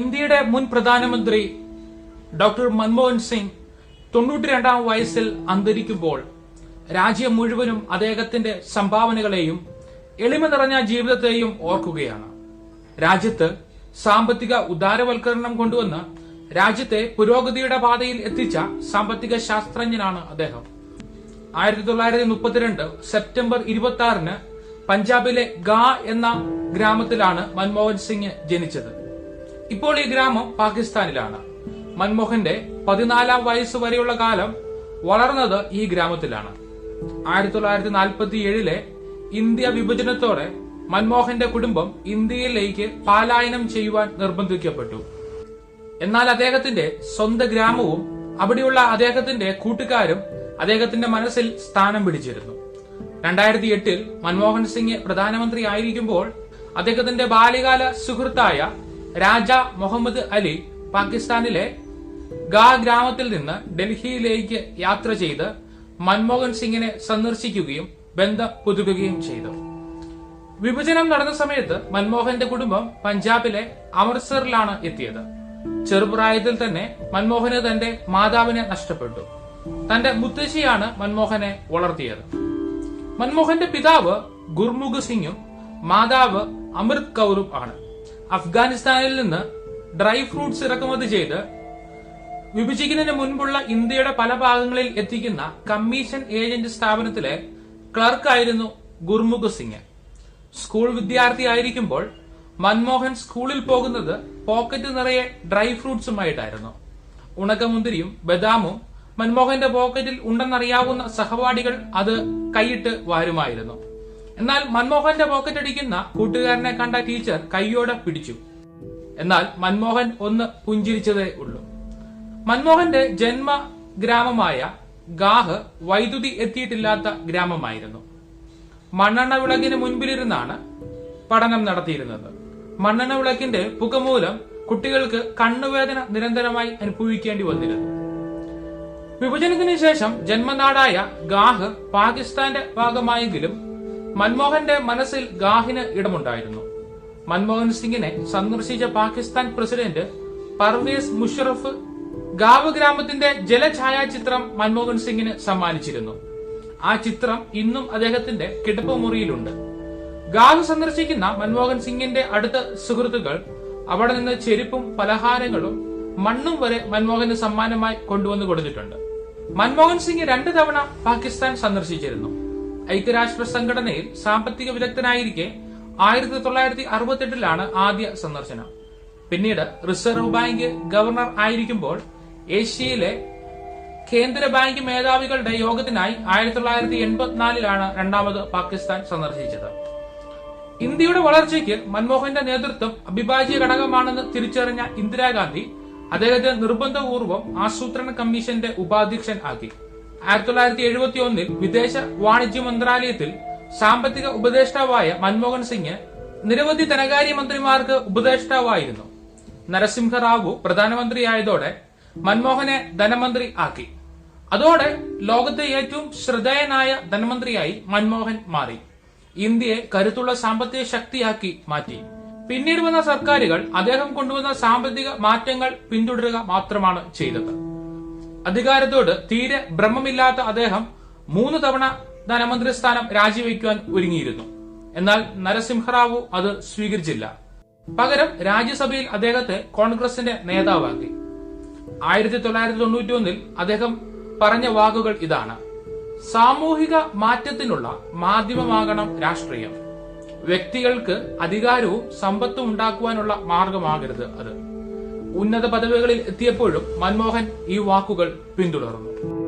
ഇന്ത്യയുടെ മുൻ പ്രധാനമന്ത്രി ഡോക്ടർ മൻമോഹൻ സിംഗ് തൊണ്ണൂറ്റി രണ്ടാം വയസ്സിൽ അന്തരിക്കുമ്പോൾ രാജ്യം മുഴുവനും അദ്ദേഹത്തിന്റെ സംഭാവനകളെയും എളിമ നിറഞ്ഞ ജീവിതത്തെയും ഓർക്കുകയാണ്. രാജ്യത്ത് സാമ്പത്തിക ഉദാരവൽക്കരണം കൊണ്ടുവന്ന് രാജ്യത്തെ പുരോഗതിയുടെ പാതയിൽ എത്തിച്ച സാമ്പത്തിക ശാസ്ത്രജ്ഞനാണ് അദ്ദേഹം. ആയിരത്തി തൊള്ളായിരത്തി മുപ്പത്തിരണ്ട് സെപ്റ്റംബർ ഇരുപത്തി ആറിന് പഞ്ചാബിലെ ഗാ എന്ന ഗ്രാമത്തിലാണ് മൻമോഹൻ സിംഗ് ജനിച്ചത്. ഇപ്പോൾ ഈ ഗ്രാമം പാകിസ്ഥാനിലാണ്. മൻമോഹന്റെ പതിനാലാം വയസ്സ് വരെയുള്ള കാലം വളർന്നത് ഈ ഗ്രാമത്തിലാണ്. ആയിരത്തി തൊള്ളായിരത്തി നാൽപ്പത്തി ഏഴിലെ ഇന്ത്യ വിഭജനത്തോടെ മൻമോഹന്റെ കുടുംബം ഇന്ത്യയിലേക്ക് പാലായനം ചെയ്യുവാൻ നിർബന്ധിക്കപ്പെട്ടു. എന്നാൽ അദ്ദേഹത്തിന്റെ സ്വന്തം ഗ്രാമവും അവിടെയുള്ള അദ്ദേഹത്തിന്റെ കൂട്ടുകാരും അദ്ദേഹത്തിന്റെ മനസ്സിൽ സ്ഥാനം പിടിച്ചിരുന്നു. രണ്ടായിരത്തി എട്ടിൽ മൻമോഹൻ സിംഗ് പ്രധാനമന്ത്രി ആയിരിക്കുമ്പോൾ അദ്ദേഹത്തിന്റെ ബാല്യകാല സുഹൃത്തായ രാജ മുഹമ്മദ് അലി പാകിസ്ഥാനിലെ ഗാ ഗ്രാമത്തിൽ നിന്ന് ഡൽഹിയിലേക്ക് യാത്ര ചെയ്ത് മൻമോഹൻ സിംഗിനെ സന്ദർശിക്കുകയും ബന്ധം പുതുക്കുകയും ചെയ്തു. വിഭജനം നടന്ന സമയത്ത് മൻമോഹന്റെ കുടുംബം പഞ്ചാബിലെ അമൃത്സറിലാണ് എത്തിയത്. ചെറുപ്രായത്തിൽ തന്നെ മൻമോഹന് തന്റെ മാതാവിനെ നഷ്ടപ്പെട്ടു. തന്റെ മുത്തശ്ശിയാണ് മൻമോഹനെ വളർത്തിയത്. മൻമോഹന്റെ പിതാവ് ഗുർമുഖ് സിംഗും മാതാവ് അമൃത് കൗറും ആണ്. അഫ്ഗാനിസ്ഥാനിൽ നിന്ന് ഡ്രൈ ഫ്രൂട്ട്സ് ഇറക്കുമതി ചെയ്ത് വിഭജിക്കുന്നതിന് മുൻപുള്ള ഇന്ത്യയുടെ പല ഭാഗങ്ങളിൽ എത്തിക്കുന്ന കമ്മീഷൻ ഏജന്റ് സ്ഥാപനത്തിലെ ക്ലർക്കായിരുന്നു ഗുർമുഖ് സിംഗ്. സ്കൂൾ വിദ്യാർത്ഥിയായിരിക്കുമ്പോൾ മൻമോഹൻ സ്കൂളിൽ പോകുന്നത് പോക്കറ്റ് നിറയെ ഡ്രൈ ഫ്രൂട്ട്സുമായിട്ടായിരുന്നു. ഉണക്കമുന്തിരിയും ബദാമും മൻമോഹന്റെ പോക്കറ്റിൽ ഉണ്ടെന്നറിയാവുന്ന സഹപാഠികൾ അത് കൈയിട്ട് വാരുമായിരുന്നു. എന്നാൽ മൻമോഹന്റെ പോക്കറ്റ് അടിക്കുന്ന കൂട്ടുകാരനെ കണ്ട ടീച്ചർ കൈയോടെ പിടിച്ചു. എന്നാൽ മൻമോഹൻ ഒന്ന് പുഞ്ചിരിച്ചതേ ഉള്ളൂ. മൻമോഹന്റെ ജന്മ ഗ്രാമമായ ഗാഹ് വൈദ്യുതി എത്തിയിട്ടില്ലാത്ത ഗ്രാമമായിരുന്നു. മണ്ണെണ്ണ വിളക്കിന് മുൻപിലിരുന്നാണ് പഠനം നടത്തിയിരുന്നത്. മണ്ണെണ്ണ വിളക്കിന്റെ പുക മൂലം കുട്ടികൾക്ക് കണ്ണുവേദന നിരന്തരമായി അനുഭവിക്കേണ്ടി വന്നിരുന്നു. വിഭജനത്തിന് ശേഷം ജന്മനാടായ ഗാഹ് പാകിസ്ഥാന്റെ ഭാഗമായെങ്കിലും മൻമോഹന്റെ മനസ്സിൽ ഗാഹിന് ഇടമുണ്ടായിരുന്നു. മൻമോഹൻ സിംഗിനെ സന്ദർശിച്ച പാകിസ്ഥാൻ പ്രസിഡന്റ് പർവേസ് മുഷറഫ് ഗാവ് ഗ്രാമത്തിന്റെ ജലഛായാചിത്രം മൻമോഹൻ സിംഗിന് സമ്മാനിച്ചിരുന്നു. ആ ചിത്രം ഇന്നും അദ്ദേഹത്തിന്റെ കിടപ്പുമുറിയിലുണ്ട് ഗാവ് സന്ദർശിക്കുന്ന മൻമോഹൻ സിംഗിന്റെ അടുത്ത സുഹൃത്തുക്കൾ അവിടെ നിന്ന് ചെരുപ്പും പലഹാരങ്ങളും മണ്ണും വരെ മൻമോഹന് സമ്മാനമായി കൊണ്ടുവന്നു കൊടുത്തിട്ടുണ്ട്. മൻമോഹൻ സിംഗ് രണ്ടു തവണ പാകിസ്ഥാൻ സന്ദർശിച്ചിരുന്നു. ഐക്യരാഷ്ട്ര സംഘടനയിൽ സാമ്പത്തിക വിദഗ്ധനായിരിക്കെ ആയിരത്തി തൊള്ളായിരത്തി അറുപത്തെട്ടിലാണ് ആദ്യ സന്ദർശനം. പിന്നീട് റിസർവ് ബാങ്ക് ഗവർണർ ആയിരിക്കുമ്പോൾ ഏഷ്യയിലെ കേന്ദ്ര ബാങ്ക് മേധാവികളുടെ യോഗത്തിനായി ആയിരത്തി തൊള്ളായിരത്തി എൺപത്തിനാലിലാണ് രണ്ടാമത് പാകിസ്ഥാൻ സന്ദർശിച്ചത്. ഇന്ത്യയുടെ വളർച്ചയ്ക്ക് മൻമോഹന്റെ നേതൃത്വം അഭിഭാജ്യ ഘടകമാണെന്ന് തിരിച്ചറിഞ്ഞ ഇന്ദിരാഗാന്ധി അദ്ദേഹത്തെ നിർബന്ധപൂർവം ആസൂത്രണ കമ്മീഷന്റെ ഉപാധ്യക്ഷൻ ആക്കി. ആയിരത്തി തൊള്ളായിരത്തി എഴുപത്തി ഒന്നിൽ വിദേശ വാണിജ്യ മന്ത്രാലയത്തിൽ സാമ്പത്തിക ഉപദേഷ്ടാവായ മൻമോഹൻ സിംഗ് നിരവധി ധനകാര്യ മന്ത്രിമാർക്ക് ഉപദേഷ്ടാവായിരുന്നു. നരസിംഹറാവു പ്രധാനമന്ത്രിയായതോടെ മൻമോഹനെ ധനമന്ത്രി ആക്കി. അതോടെ ലോകത്തെ ഏറ്റവും ശ്രദ്ധേയനായ ധനമന്ത്രിയായി മൻമോഹൻ മാറി. ഇന്ത്യയെ കരുത്തുള്ള സാമ്പത്തിക ശക്തിയാക്കി മാറ്റി. പിന്നീട് വന്ന സർക്കാരുകൾ അദ്ദേഹം കൊണ്ടുവന്ന സാമ്പത്തിക മാറ്റങ്ങൾ പിന്തുടരുക മാത്രമാണ് ചെയ്തത്. അധികാരത്തോട് തീരെ ഭ്രമമില്ലാത്ത അദ്ദേഹം മൂന്ന് തവണ ധനമന്ത്രി സ്ഥാനം രാജിവെക്കുവാൻ ഒരുങ്ങിയിരുന്നു. എന്നാൽ നരസിംഹറാവു അത് സ്വീകരിച്ചില്ല. പകരം രാജ്യസഭയിൽ അദ്ദേഹത്തെ കോൺഗ്രസിന്റെ നേതാവാക്കി. ആയിരത്തി തൊള്ളായിരത്തി തൊണ്ണൂറ്റി ഒന്നിൽ അദ്ദേഹം പറഞ്ഞ വാക്കുകൾ ഇതാണ്. സാമൂഹിക മാറ്റത്തിനുള്ള മാധ്യമമാകണം രാഷ്ട്രീയം. വ്യക്തികൾക്ക് അധികാരവും സമ്പത്തും ഉണ്ടാക്കുവാനുള്ള മാർഗമാകരുത് അത്. ഉന്നത പദവികളിൽ എത്തിയപ്പോഴും മൻമോഹൻ ഈ വാക്കുകൾ പിന്തുടർന്നു.